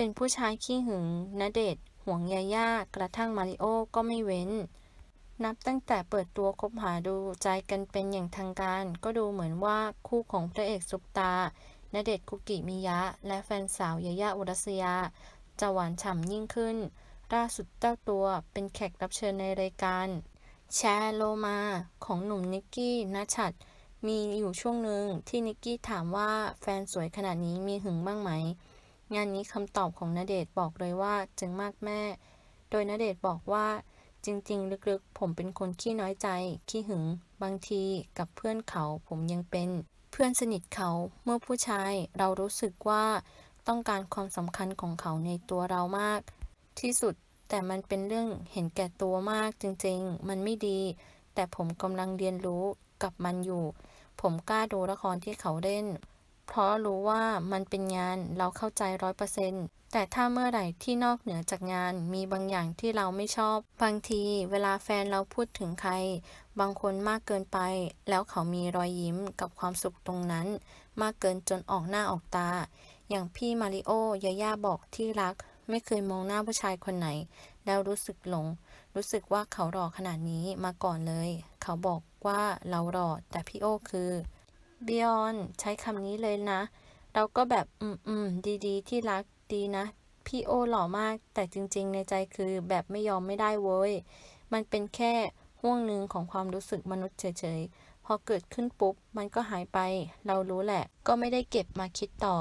เป็นผู้ชายขี้หึงณเดชห่วงยาย่ากระทั่งมาริโอก็ไม่เว้น นับตั้งแต่เปิดตัวคบหาดูใจกันเป็นอย่างทางการ ก็ดูเหมือนว่าคู่ของพระเอกซุปตาณเดชคุกิมิยะ และแฟนสาวยาย่าอุรัสยา จะหวานฉ่ำยิ่งขึ้น ล่าสุดเจ้าตัวเป็นแขกรับเชิญในรายการ แชร์โลมาของหนุ่มนิกกี้นัชัดมีอยู่ช่วงหนึ่งที่นิกกี้ถามว่าแฟนสวยขนาดนี้มีหึงบ้างไหม งานนี้คำตอบของณเดชบอกเลยว่าจึงมากแม่ โดยณเดชบอกว่าจริง ๆ ลึกๆ ผมเป็นคนขี้น้อยใจ ขี้หึง บางทีกับเพื่อนเขาผมยังเป็น เพื่อนสนิทเขาเมื่อผู้ชายเรารู้สึกว่าต้องการความสำคัญของเขาในตัวเรามาก ที่สุดแต่มันเป็นเรื่องเห็นแก่ตัวมากจริง ๆ มันไม่ดี แต่ผมกำลังเรียนรู้กับมันอยู่ ผมกล้าดูละครที่เขาเล่น เพราะรู้ว่ามันเป็นงานเราเข้าใจร้อยเปอร์เซ็นต์แต่ถ้าเมื่อไหร่ที่นอกเหนือจากงานมีบางอย่างที่เราไม่ชอบ บางทีเวลาแฟนเราพูดถึงใคร บางคนมากเกินไป แล้วเขามีรอยยิ้มกับความสุขตรงนั้น มากเกินจนออกหน้าออกตา อย่างพี่มาริโอยาย่าบอกที่รัก ไม่เคยมองหน้าผู้ชายคนไหน แล้วรู้สึกหลง รู้สึกว่าเขาหล่อขนาดนี้มาก่อนเลย เขาบอกว่าเราหล่อแต่พี่โอคือ บิยอนใช้คำนี้เลยนะ เราก็แบบ อืมอืมดีๆที่รักดีนะ พี่โอหล่อมาก แต่จริง ๆ ในใจคือแบบไม่ยอมไม่ได้เว้ย มันเป็นแค่ห่วงหนึ่งของความรู้สึกมนุษย์เฉยๆ พอเกิดขึ้นปุ๊บ มันก็หายไป เรารู้แหละ ก็ไม่ได้เก็บมาคิดต่อ